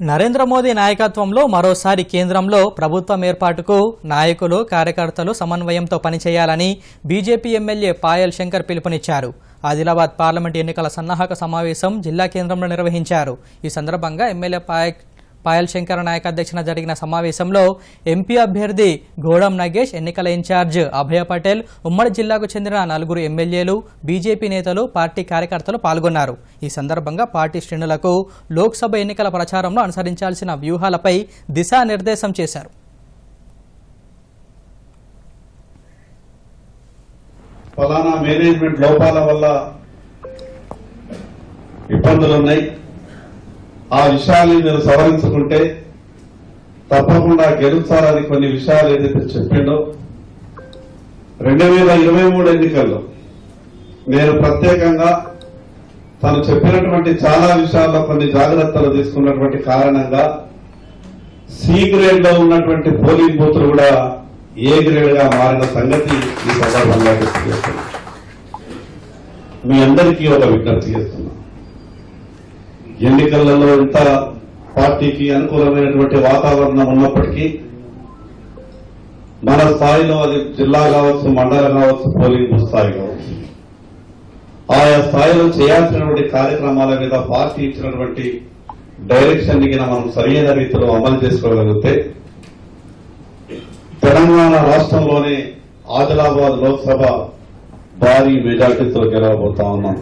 నరేంద్ర మోదీ నాయకత్వంలో మరోసారి కేంద్రంలో ప్రభుత్వం ఏర్పాటుకు నాయకులు కార్యకర్తలు సమన్వయంతో పనిచేయాలని బీజేపీ ఎమ్మెల్యే పాయల్ శంకర్ పిలుపునిచ్చారు. ఆదిలాబాద్ పార్లమెంట్ ఎన్నికల సన్నాహక సమావేశం జిల్లా కేంద్రంలో నిర్వహించారు. ఈ సందర్భంగా ఎమ్మెల్యే పాయల్ పాయల్ శంకర్ నాయక్ అధ్యక్షన జరిగిన సమావేశంలో ఎంపీ అభ్యర్థి ఘోడం నగేష్ ఎన్నికల ఇన్ఛార్జ్ అభయ పటేల్ ఉమ్మడి జిల్లాకు చెందిన నలుగురు ఎమ్మెల్యేలు బీజేపీ నేతలు పార్టీ కార్యకర్తలు పాల్గొన్నారు. ఈ సందర్భంగా పార్టీ శ్రేణులకు లోక్సభ ఎన్నికల ప్రచారంలో అనుసరించాల్సిన వ్యూహాలపై దిశానిర్దేశం చేశారు. ఫలానా మేనేజ్మెంట్ లోపాల వల్ల ఇబ్బందులు ఉన్నాయి ఆ విషయాల్ని మీరు సవరించుకుంటే తప్పకుండా గెలుస్తారని కొన్ని విషయాలు ఏదైతే చెప్పిండో రెండు వేల ఇరవై మూడు ఎన్నికల్లో నేను ప్రత్యేకంగా తను చెప్పినటువంటి చాలా విషయాల్లో కొన్ని జాగ్రత్తలు తీసుకున్నటువంటి కారణంగా సి గ్రేడ్లో ఉన్నటువంటి పోలింగ్ బూతులు కూడా ఏ గ్రేడ్గా మారిన సంగతి ఈ సందర్భంగా గుర్తు మీ అందరికీ ఒక విజ్ఞప్తి చేస్తున్నాను. ఎన్నికలలో ఎంత పార్టీకి అనుకూలమైనటువంటి వాతావరణం ఉన్నప్పటికీ మన స్థాయిలో అది జిల్లా కావచ్చు మండలం కావచ్చు పోలింగ్ స్థాయి కావచ్చు. ఆయా స్థాయిలో చేయాల్సినటువంటి కార్యక్రమాల మీద పార్టీ ఇచ్చినటువంటి డైరెక్షన్ని మనం సరైన రీతిలో అమలు చేసుకోగలిగితే తెలంగాణ రాష్ట్రంలోనే ఆదిలాబాద్ లోక్సభ భారీ మెజార్టీతో గెలవబోతా ఉన్నాం.